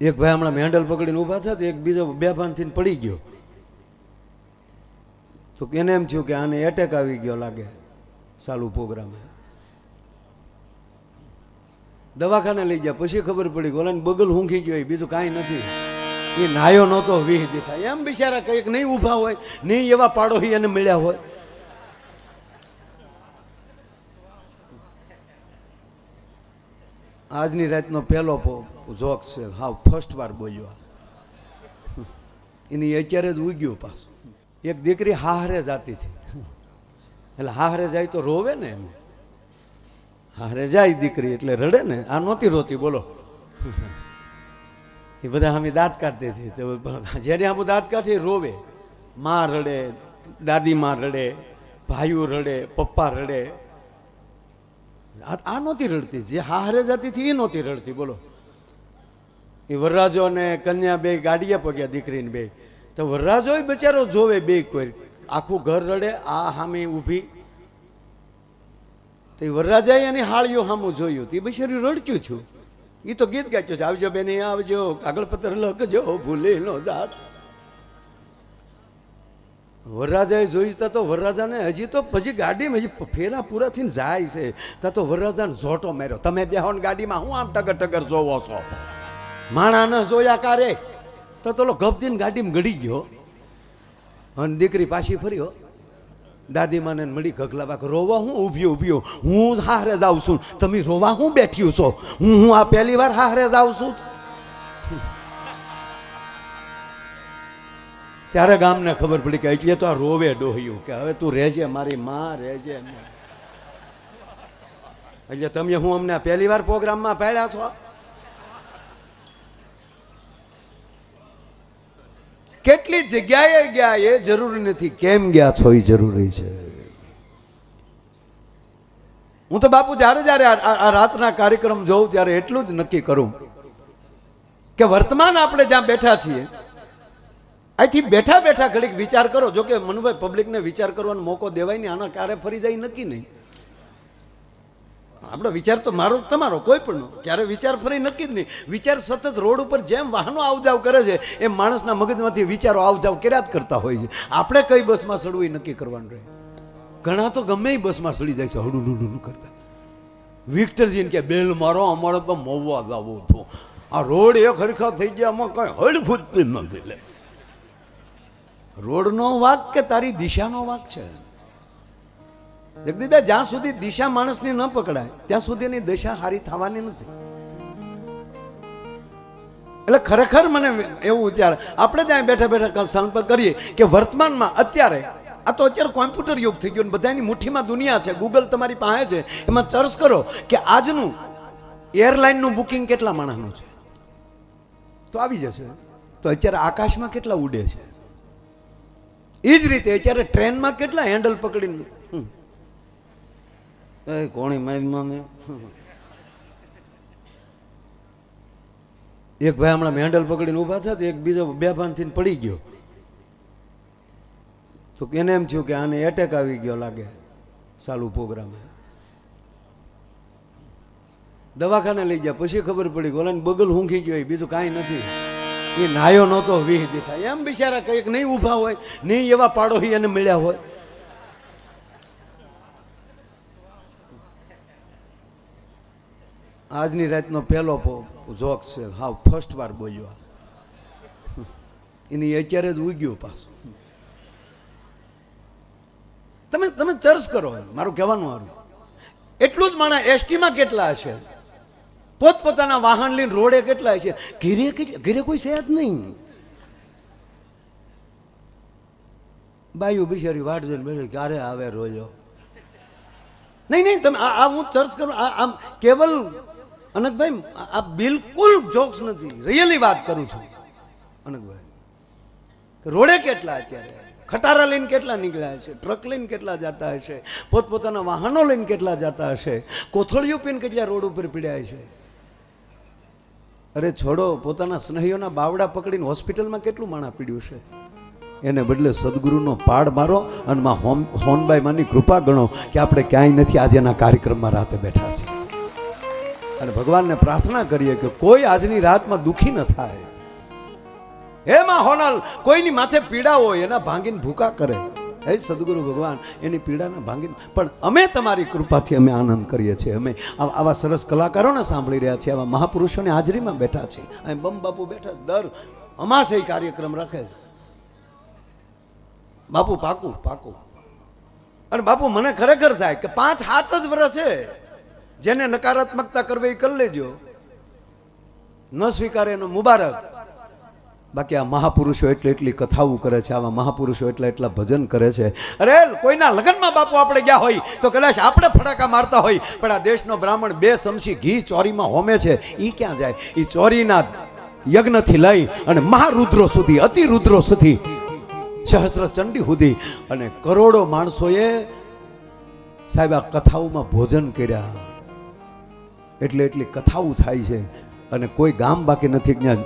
એક ભાઈ હમણાં મેન્ડલ પકડીને ઊભા થયા એક બીજો બે ભાનથી પડી ગયો. તો એને એમ થયું કે આને એટેક આવી ગયો લાગે સાલું પ્રોગ્રામ. દવાખાને લઈ ગયા. પછી ખબર પડી ઓલાને બગલ ઊંઘી ગયો બીજું કાંઈ નથી. એ નાયો નહોતો વીહ થાય. એમ બિચારા કંઈક નહીં ઊભા હોય, નહીં એવા પાડો એને મળ્યા હોય. આજની રાતનો પહેલો જોક છે. હા ફર્સ્ટ વાર બોલ્યો. એની અત્યારે જ ઉગ્યો પાછું. એક દીકરી હાહરે જાતી હતી. એટલે હાહરે જાય તો રોવે ને એમ. હારે જાય દીકરી એટલે રડે ને. આ નહોતી રોતી, બોલો. એ બધા અમે દાંત કાઢતી હતી. તો જ્યારે આમ દાંત કાઢે રોવે. માં રડે, દાદી માં રડે, ભાઈઓ રડે, પપ્પા રડે. આ નહોતી રડતી. જે હારે જતી હતી એ નહોતી રડતી. બોલો. એ વરરાજો અને કન્યા બે ગાડીએ પગ્યા દીકરીને બે. તો વરરાજો બચારો જોવે બે કોઈ. આખું ઘર રડે, આ સામે ઊભી. તો એ વરરાજાએ એની હાળીઓ સામું જોયું. તે બિચારી રડક્યું છું. એ તો ગીત ગાચ્યું છે. આવજો બેને, આવજો, કાગળ પત્ર લખજો, ભૂલે નો જાત. વરરાજાએ જોઈ તા તો વરરાજાને હજી તો પછી ગાડીમાં હજી ફેરા પૂરા થઈને જાય છે. તા તો વરરાજાને ઝોટો માર્યો. તમે બેહો ને ગાડીમાં હું આમ ટગર ટગર જોવો છો? માણા ન જોયા કારે? તો તો ગપદીને ગાડીમાં ગળી ગયો. અને દીકરી પાછી ફર્યો. દાદીમાને મળી ગગલા રોવા હું ઊભી ઊભ્યો હું હારે જાઉં છું. તમે રોવા હું બેઠ્યું છો? હું હું આ પહેલી વાર હારે જાઉં છું? ત્યારે ગામને ખબર પડી કે એટલે તો આ રોવે ડોહ્યું કે હવે તું રહેજે, મારી માં રહેજે એટલે તમે હું અમને પહેલી વાર પ્રોગ્રામમાં પહેર્યા છો? કેટલી જગ્યાએ ગયા એ જરૂરી નથી. કેમ ગયા છો એ જરૂરી છે. હું તો બાપુ જ્યારે જ્યારે આ- રાતના કાર્યક્રમ જોઉં ત્યારે એટલું જ નક્કી કરું કે વર્તમાન આપણે જ્યાં બેઠા છીએ અહીંથી બેઠા બેઠા ઘડીક વિચાર કરો જોકે મનુભાઈ પબ્લિકને વિચાર કરવાનો મોકો દેવાય નહીં, આના ક્યારે ફરી જાય નક્કી નહીં. આપણો વિચાર તો મારો, તમારો, કોઈ પણ ક્યારે વિચાર ફરી નક્કી જ નહીં. વિચાર સતત રોડ ઉપર જેમ વાહનો આવજાવ કરે છે, એમ માણસના મગજમાંથી વિચારો આવજાવ કર્યા જ કરતા હોય છે. આપણે કઈ બસમાં ચડવું એ નક્કી કરવાનું રહે. ઘણા તો ગમે એ બસમાં ચડી જાય છે, હડું ડુડું કરતા. વિક્ટરજીને કે બેલ મારો, અમારો પણ મવવા જવું હતું આ રોડ એ ખરેખર થઈ ગયા, આમાં કઈ હળ નથી લે. રોડનો વાક કે તારી દિશાનો વાક છે? જગદીશભાઈ જ્યાં સુધી દિશા માણસની ન પકડાય, ત્યાં સુધી એની દિશા હારી થવાની નથી. એટલે ખરેખર મને એવું વિચાર, આપણે ત્યાં બેઠા બેઠા સંપર્ક કરીએ કે વર્તમાનમાં અત્યારે, આ તો અત્યારે કોમ્પ્યુટર યુગ થઈ ગયો ને બધાની મુઠ્ઠીમાં દુનિયા છે, ગૂગલ તમારી પાસે છે, એમાં સર્ચ કરો કે આજનું એરલાઇનનું બુકિંગ કેટલા માણસનું છે? તો આવી જશે. તો અત્યારે આકાશમાં કેટલા ઉડે છે? એ જ રીતે અત્યારે ટ્રેનમાં કેટલા હેન્ડલ પકડીને કોણી મારી એક ભાઈ હમણાં હેન્ડલ પકડીને ઊભા થયા એક બીજો બે ભાન થઈને પડી ગયો. તો એને એમ થયું કે આને એટેક આવી ગયો લાગે સાલું પ્રોગ્રામ દવાખાને લઈ ગયા. પછી ખબર પડી કે ઓલાને બગલ ઊંઘી ગયો બીજું કાંઈ નથી. એ નાયો નહોતો વીહ થાય એમ બિચારા કંઈક નહીં ઊભા હોય, નહીં એવા પાડોશી એને મળ્યા હોય. આજની રાતનો પહેલો જોક છે. હા ફર્સ્ટ વાર બોલ્યો. એની અત્યારે જ ઉગ્યું પાછું. તમે તમે ચર્ચ કરો. મારું કહેવાનું મારું એટલું જ માણા એસટીમાં કેટલા હશે? પોતપોતાના વાહન લઈને રોડે કેટલા છે? ઘેરે ઘેરે કોઈ છે જ નહીં. બાયુ બિચારી વાટ જોઈને બેઠી ક્યારે આવે રોજો? નહીં નહીં, તમે આ હું ચર્ચ કરું આમ કેવલ અનકભાઈ આ- બિલકુલ જોક્સ નથી રિયલી વાત કરું છું. અનકભાઈ રોડે કેટલા અત્યારે? ખટારા લઈને કેટલા નીકળ્યા હશે? ટ્રક લઈને કેટલા જતા હશે? પોતપોતાના વાહનો લઈને કેટલા જતા હશે? કોથળીઓ પીને કેટલા રોડ ઉપર પીડ્યા હશે અરે છોડો, પોતાના સ્નેહીઓના બાવડા પકડીને હોસ્પિટલમાં કેટલું માણા પીડ્યું છે? એને બદલે સદગુરુનો પાડ મારો અને માં હોમ સોનબાઈ માની કૃપા ગણો કે આપણે ક્યાંય નથી આજે એના કાર્યક્રમમાં રાતે બેઠા છીએ. અને ભગવાનને પ્રાર્થના કરીએ કે કોઈ આજની રાતમાં દુઃખી ન થાય. હે માં હોનલ, કોઈની માથે પીડા હોય એના ભાંગીને ભૂકા કરે. હે સદગુરુ ભગવાન, એની પીડાને ભાંગી પણ અમે તમારી કૃપાથી અમે આનંદ કરીએ છીએ. અમે આવા સરસ કલાકારોને સાંભળી રહ્યા છીએ, આવા મહાપુરુષોની હાજરીમાં બેઠા છીએ. અહીં બમ બાપુ બેઠા દર અમાસે કાર્યક્રમ રાખે બાપુ, પાકું પાકું. અને બાપુ, મને ખરેખર થાય કે પાંચ હાથ જ વર્ષ છે. જેને નકારાત્મકતા કરવી એ કરી લેજો. ન સ્વીકારે એનો મુબારક. બાકી આ મહાપુરુષો એટલે એટલી કથાઓ કરે છે, આવા મહાપુરુષો એટલા એટલા ભજન કરે છે. અરે, કોઈના લગ્નમાં બાપુ આપણે ગયા હોય તો કદાચ આપણે ફટાકા મારતા હોય, પણ આ દેશનો બ્રાહ્મણ બે સમસી ઘી ચોરીમાં હોમે છે એ ક્યાં જાય? એ ચોરીના યજ્ઞથી લઈ અને મહારુદ્રો સુધી, અતિરુદ્રો સુધી, સહસ્ત્ર ચંડી સુધી અને કરોડો માણસોએ સાહેબ આ કથાઓમાં ભોજન કર્યા. એટલે એટલી કથાઓ થાય છે અને કોઈ ગામ બાકી નથી જ્ઞાન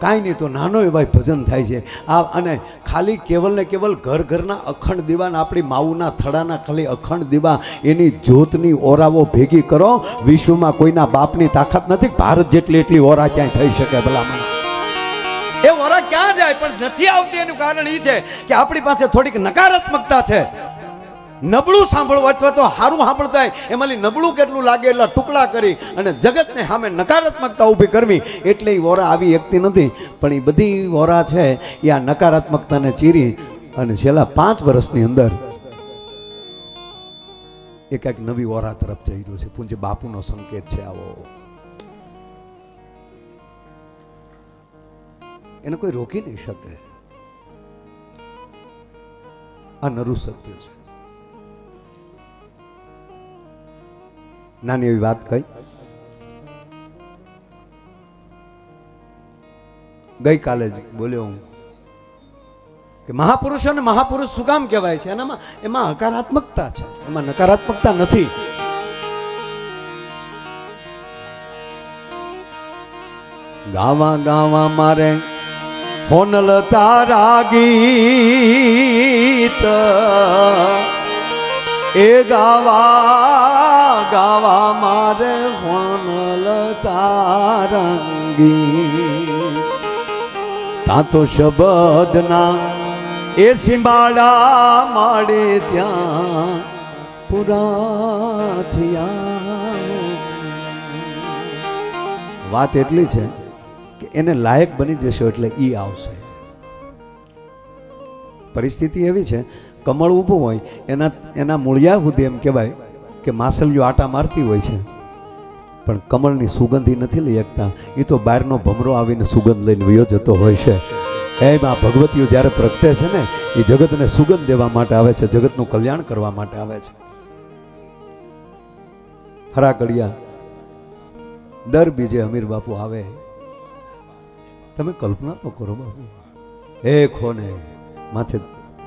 કાંઈ નહીં, તો નાનો એવા ભજન થાય છે. આ અને ખાલી કેવલ ને કેવલ ઘર ઘરના અખંડ દીવાના આપણી માઉના થડાના ખાલી અખંડ દીવા એની જ્યોતની ઓરાવો ભેગી કરો. વિશ્વમાં કોઈના બાપની તાકાત નથી. ભારત જેટલી એટલી ઓરા ક્યાંય થઈ શકે ભલામણ. એ ઓરા ક્યાં જાય? પણ નથી આવતી એનું કારણ એ છે કે આપણી પાસે થોડીક નકારાત્મકતા છે. નબળું સાંભળવું અથવા તો સારું સાંભળતા હોય, એમાંથી નબળું કેટલું લાગે એટલા ટુકડા કરી અને જગતને સામે નકારાત્મકતા ઊભી કરવી, એટલે એ વોરા આવી એકતી નથી. પણ એ બધી વોરા છે એ આ નકારાત્મકતાને ચીરી અને છેલ્લા પાંચ વર્ષની અંદર એ કંઈક નવી વોરા તરફ જઈ રહ્યું છે. પૂંજ બાપુનો સંકેત છે આવો. એને કોઈ રોકી નહીં શકે. આ નરું સત્ય છે. નાની એવી વાત કહી. ગઈકાલે જ બોલ્યો હું કે મહાપુરુષોને મહાપુરુષ શું કામ કહેવાય છે? એનામાં એમાં હકારાત્મકતા છે. એમાં નકારાત્મકતા નથી. ગાવા ગાવા મારે હોનલ તારા ગીત. એ ગાવા ગાવા મારે હોનલ તારંગી તા તો શબદના એ સિંબાડા માડે ત્યાં પુરા થયા. વાત એટલી છે કે એને લાયક બની જશો એટલે ઈ આવશે. પરિસ્થિતિ એવી છે કમળ ઊભું હોય, એના એના મૂળિયા સુધી એમ કહેવાય કે માસલીઓ આટા મારતી હોય છે. પણ કમળની સુગંધી નથી લઈ શકતા. એ તો બહારનો ભમરો આવીને સુગંધ લઈને વયો જતો હોય છે. એમ આ ભગવતીઓ જ્યારે પ્રગટે છે ને એ જગતને સુગંધ દેવા માટે આવે છે, જગતનું કલ્યાણ કરવા માટે આવે છે. હરા કડિયા દર બીજે અમીર બાપુ આવે. તમે કલ્પના તો કરો બાપુ. હે ખોને, માથે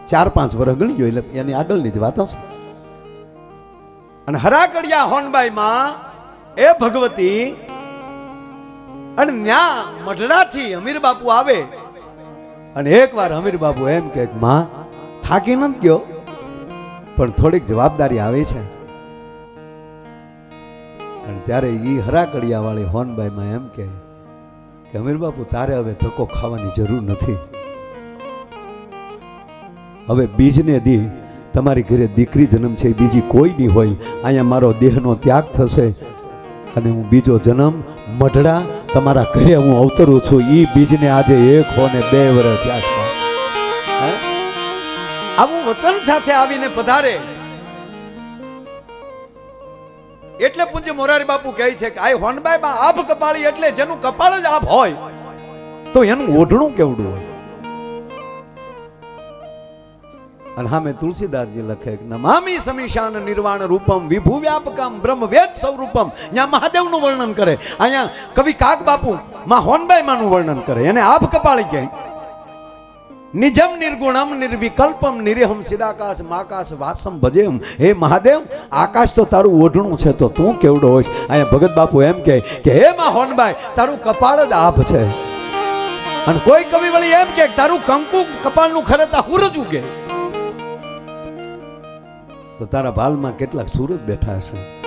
ચાર પાંચ વર્ષ ગણી ગયો એટલે એની આગળની જ વાત હશે. અને હરાકડિયા હોનબાઈ માં એ ભગવતી અને ન્યા મઢડાથી અમીર બાપુ આવે. અને એકવાર અમીર બાપુ એમ કે, માં, થાકી નથી ગયો, પણ થોડીક જવાબદારી આવે છે. અને ત્યારે ઈ હરાકડિયા વાળી હોનબાઈ માં એમ કે, અમીર બાપુ, તારે હવે ધક્કો ખાવાની જરૂર નથી. હવે બીજને દી, તમારી ઘરે દીકરી જન્મ છે, બીજી કોઈ નહીં હોય, અહીંયા મારો દેહનો ત્યાગ થશે અને હું બીજો જન્મ, મઢડા, તમારા ઘરે હું અવતરું છું એ બીજને આજે એક હો ને બે વર્ષ હે? આવું વચન સાથે આવીને પધારે. એટલે પૂજ્ય મોરારી બાપુ કહે છે કે આ હોનબાઈ આભ કપાળી એટલે જેનું કપાળ જ આભ હોય, તો એનું ઓઢણું કેવડું હોય? અને હા મેં તુલસીદાસજી લખે નમામી સમીશાન નિર્વાણ રૂપમ, વિભુ વ્યાપકમ, બ્રહ્મ સ્વરૂપમ. ત્યાં મહાદેવનું વર્ણન કરે. અહીંયા કવિ કાક બાપુ માં હોનબાઈ માનું વર્ણન કરે. એને આભ કપાળી કહે. નિજમ નિર્ગુણમ નિર્વિકલ્પમ નિરહમ સિદાકાશ માકાશ વાસમ ભજેમ. હે મહાદેવ, આકાશ તો તારું ઓઢણું છે તો તું કેવડો હોઈશ? અહીંયા ભગત બાપુ એમ કહે કે હે માં હોનબાઈ, તારું કપાળ જ આભ છે. અને કોઈ કવિ વળી એમ કે તારું કંકુ કપાળનું ખરે તા હુરજ ઉગે તો તારા ભાલમાં કેટલાક સુરત બેઠા હશે.